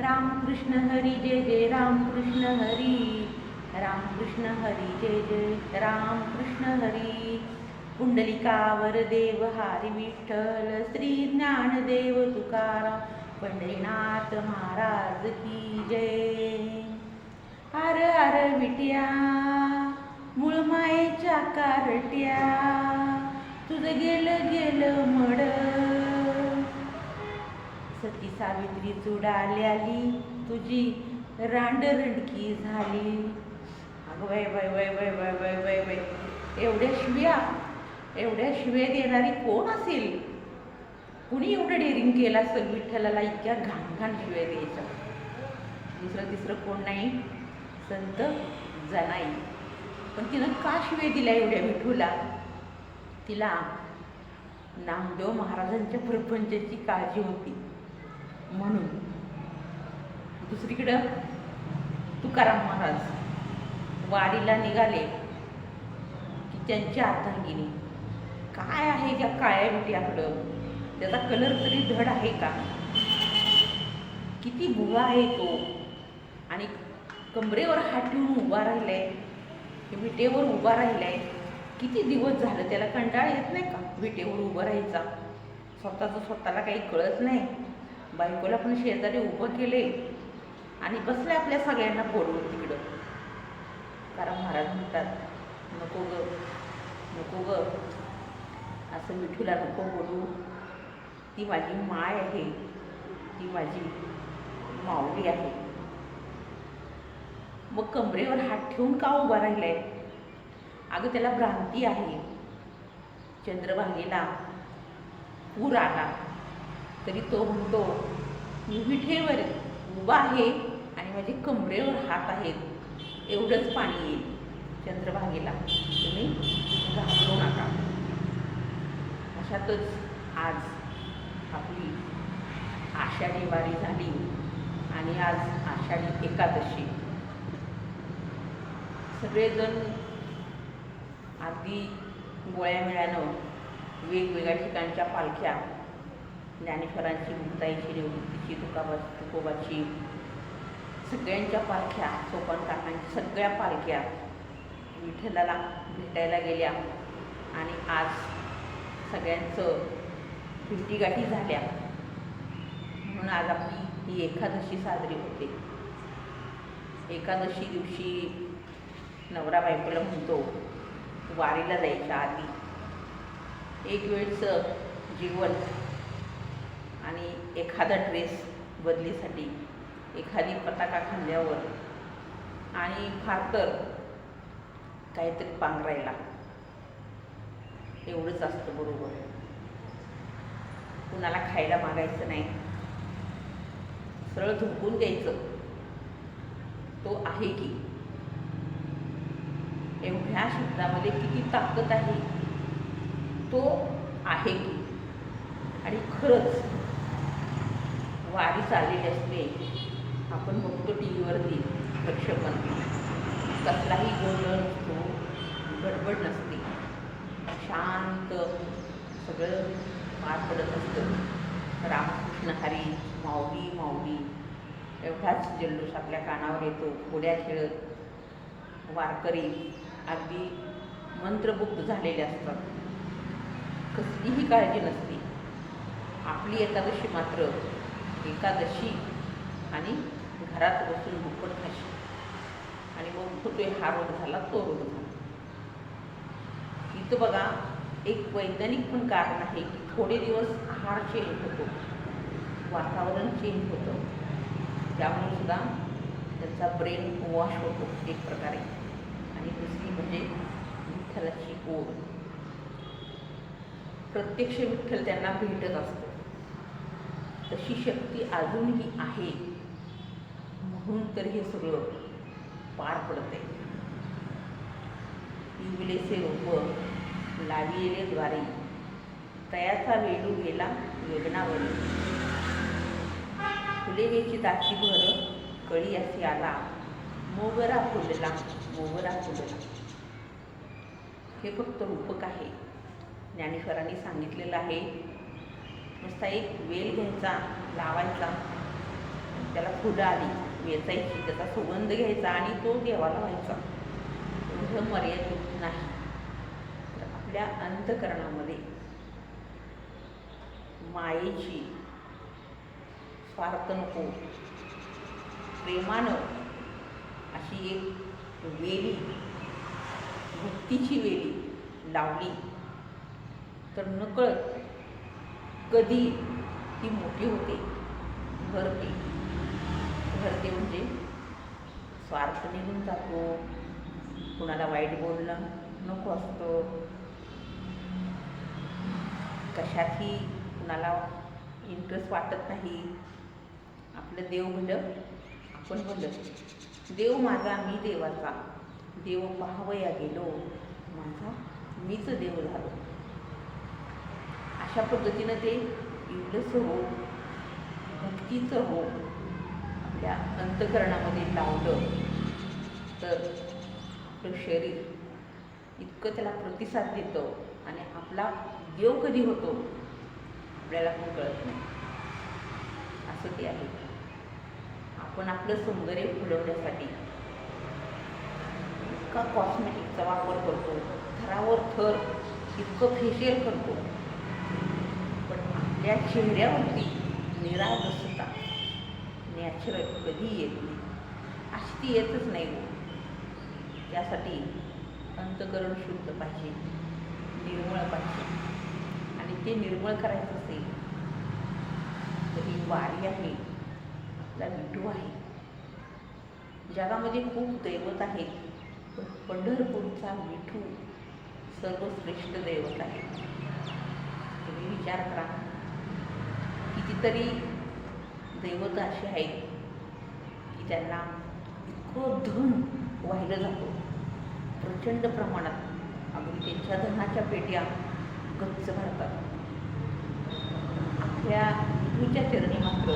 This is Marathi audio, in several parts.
रामकृष्ण हरी जय जय रामकृष्ण हरी। रामकृष्ण हरी जय जय रामकृष्ण हरी। पुंडलिकावर देव हरी विठ्ठल श्री ज्ञानदेव तुकाराम पंढरीनाथ महाराज की जय। हर हर विट्या मूळ मायेच्या कारट्या तुझं गेलं गेलं मड सती सावित्री चुडाल्याली तुझी रांडरंडकी झाली. अगं वय वय वय वय वय वय वय वय एवढ्या शिव्या एवढ्या शिव्या देणारी कोण असेल? कुणी एवढं डेअरिंग केलं असेल विठ्ठलाला इतक्या घाण घाण शिव्या द्यायच्या दुसरं तिसरं कोण नाही? संत जनाई. पण तिनं का शिव्या दिल्या एवढ्या विठूला तिला नामदेव महाराजांच्या प्रपंचाची काळजी होती. म्हणून दुसरीकडं तुकाराम महाराज वारीला निघाले की त्यांची अर्थांगिनी काय आहे त्या काळ्या बिट्याकडं त्याचा कलर तरी धड आहे का? किती भुवा आहे तो. आणि कमरेवर हात ठेवून उभा राहिलाय. विटेवर उभा राहिलाय. किती दिवस झालं त्याला कंटाळा येत नाही का? विटेवर उभं राहायचा. स्वतःचं स्वतःला काही कळत नाही. बायकोला पण शेजारी उभं केले. आणि बसले आपल्या सगळ्यांना बोलवून तिकडं. कारण महाराज म्हणतात नको ग नको ग. असं मिठूला नको बोलू. ती माझी माय आहे. ती माझी माऊली आहे. मग कमरेवर हात ठेवून का उभा राहिलाय? अगं त्याला भ्रांती आहे. चंद्रभागेला पूर आला. तरी तो म्हणतो मी विठेवर उभा आहे आणि माझे कमरेवर हात आहेत. एवढंच पाणी येईल. चंद्रभागेला तुम्ही घाबरू नका. अशातच आज आपली आषाढी वारी झाली आणि आज आषाढी एकादशी. सगळेजण अगदी गोळ्या मिळ्यानं वेगवेगळ्या ठिकाणच्या पालख्या ज्ञानेश्वरांची मुक्ताईची निवृत्तीची तुकाबा तुकोबाची सगळ्यांच्या पालख्या सोपान काकांची सगळ्या पालख्या विठ्ठलाला भेटायला गेल्या. आणि आज सगळ्यांचं भेटीगाठी झाल्या. म्हणून आज आपली ही एकादशी साजरी होते. एकादशी दिवशी नवरा बायकोला म्हणतो वारीला जायच्या आधी एक वेळचं जीवन आणि एखादा ड्रेस बदलीसाठी एखादी पताका खांद्यावर आणि फार तर काहीतरी पांघरायला. एवढंच असतं बरोबर. कुणाला खायला मागायचं नाही. सरळ झोपून द्यायचं तो आहे की? एवढ्या शब्दामध्ये किती ताकद आहे? तो आहे की? आणि खरंच वारी चाललेली असते. आपण बघतो टी व्हीवरती प्रक्षेपण. कसलाही गोंधळ नसतो गडबड नसते. शांत सगळं पार पडत असतं. रामकृष्ण हरी माऊली माऊली. एवढाच जल्लोष आपल्या कानावर येतो. खोड्या खेळत वारकरी अगदी मंत्रमुग्ध झालेले असतात. कसलीही काळजी नसते. आपली एकादशी मात्र एकादशी आणि घरात बसून दुप्पट खाशी आणि मग होतोय हा रोग झाला तो रोग झाला. इथं बघा एक वैज्ञानिक पण कारण आहे की थोडे दिवस आहार चेंज होतो. वातावरण चेंज होतं. त्यामुळे सुद्धा त्यांचा ब्रेन वॉश होतो एक प्रकारे. आणि दुसरी म्हणजे विठ्ठलाची ओढ. प्रत्यक्ष विठ्ठल त्यांना भेटत असतो. तशी शक्ती अजूनही आहे. म्हणून तर हे सगळं पार पडते इवलेचे रोप लाविले द्वारे तयाचा वेळू गेला वेदनावरी फुले वेची दाची भर कळी असे आला मोगरा फुलला मोगरा फुलला. हे फक्त रूपक आहे. ज्ञानेश्वरांनी सांगितलेलं आहे नुसता एक वेल घ्यायचा लावायचा. त्याला फुलं आली वेचायची त्याचा सुगंध घ्यायचा आणि तो देवाला व्हायचा. एवढं मर्यादित नाही. तर आपल्या अंतकरणामध्ये मायेची स्वार्थ नको प्रेमानं अशी एक वेली भक्तीची वेली लावली तर नकळत कधी ती मोठी होते? भरते भरते म्हणजे स्वार्थ निघून जातो. कुणाला वाईट बोलणं नको असतं. कशातही कुणाला इंटरेस्ट वाटत नाही. आपलं देव भलं आपण भलं. देव माझा मी देवाचा. देव पाहावया गेलो. माझा मीच देव झालो. अशा पद्धतीनं ते एवढंच हो भक्तीचं हो आपल्या अंतकरणामध्ये लावलं तर आपलं शरीर इतकं त्याला प्रतिसाद देतं आणि आपला देव कधी होतो आपल्याला पण कळत नाही. असं ते आहे. आपण आपलं सौंदर्य फुलवण्यासाठी इतका कॉस्मेटिकचा वापर करतो थरावर थर इतकं फेशियल करतो. आपल्या चेहऱ्यावरती निरागसता नॅचरल कधी येत नाही अशी ती येतच नाही त्यासाठी अंतकरण शुद्ध पाहिजे निर्मळ पाहिजे आणि ते निर्मळ करायचं असेल तर ही वारी आहे आपला विटू आहे जगामध्ये खूप दैवत आहेत पण पंढरपूरचा विठू सर्वश्रेष्ठ दैवत आहे तुम्ही विचार करा कितीतरी दैवत अशी आहेत की त्यांना इतकं धन वाहिलं जातं. प्रचंड प्रमाणात. अगदी त्यांच्या धनाच्या पेट्या गच्च भरतात. आपल्या विठूच्या चरणी मात्र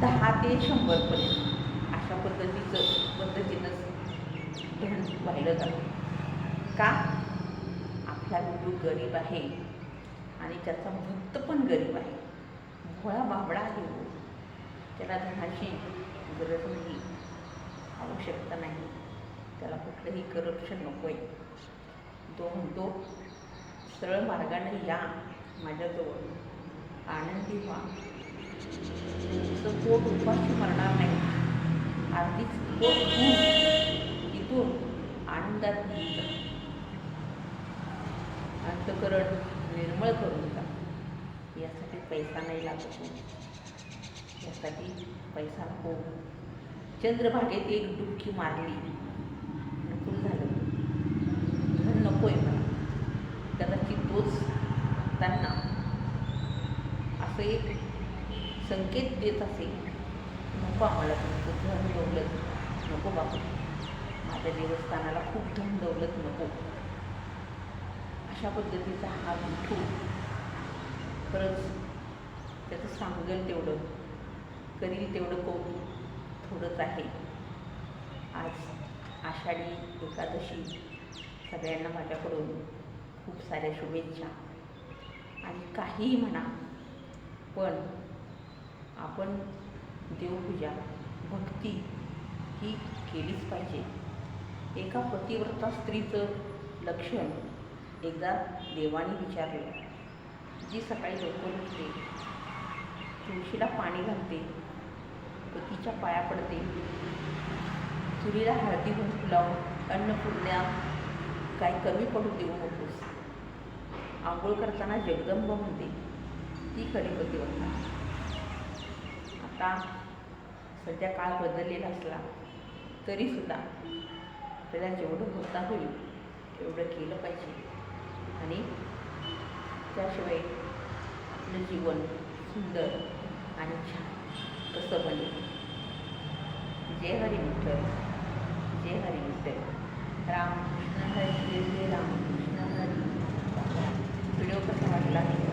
दहा ते शंभरपर्यंत अशा पद्धतीचं पद्धतीनंच धन वाहिलं जातं. का? आपला गुरु गरीब आहे आणि त्याचा भक्त पण गरीब आहे. भोळा बाबडा आहे. त्याला धनाची गरज नाही आवश्यकता नाही. त्याला कुठलंही करप्शन नको आहे तो म्हणतो सरळ मार्गाने या माझ्याजवळ. आनंदी व्हा. तुमचं पोट उपाशी मरणार नाही. अगदीच पोट इथून आनंदात अंतकरण निर्मळ करून पैसा नाही लागत. नाही. यासाठी पैसा नको. चंद्रभागेत एक डुबकी मारली. नको झालं. धन नको आहे मला. कदाचित तोच त्यांना असं एक संकेत देत असेल नको आम्हाला तुमचं धन दौलत. नको बाबा माझ्या देवस्थानाला खूप धन दौलत नको. अशा पद्धतीचा हा विठू खरंच त्याचं सांगेल तेवढं करील तेवढं कौतुक थोडंच आहे. आज आषाढी एकादशी सगळ्यांना माझ्याकडून खूप साऱ्या शुभेच्छा. आणि काहीही म्हणा पण आपण देवपूजा भक्ती ही केलीच पाहिजे. एका पतिव्रता स्त्रीचं लक्षण एकदा देवाने विचारलं जी सकाळी लवकर उठते तुळशीला पाणी घालते. पतीच्या पाया पडते. चुलीला हळदी कुंकू लावून अन्नपूर्णा काय कमी पडू देऊ नकोस. आंघोळ करताना जगदंब म्हणते. ती खरी पतिव्रता आता सध्या काळ बदललेला असला तरीसुद्धा आपल्याला जेवढं होता होईल तेवढं केलं पाहिजे. आणि त्याशिवाय आपलं जीवन सुंदर आणि छान. कसं बनेल जय हरी विठ्ठल जय हरी विठ्ठल रामकृष्ण हरी जय रामकृष्ण हरी. व्हिडिओ कसा वाटला?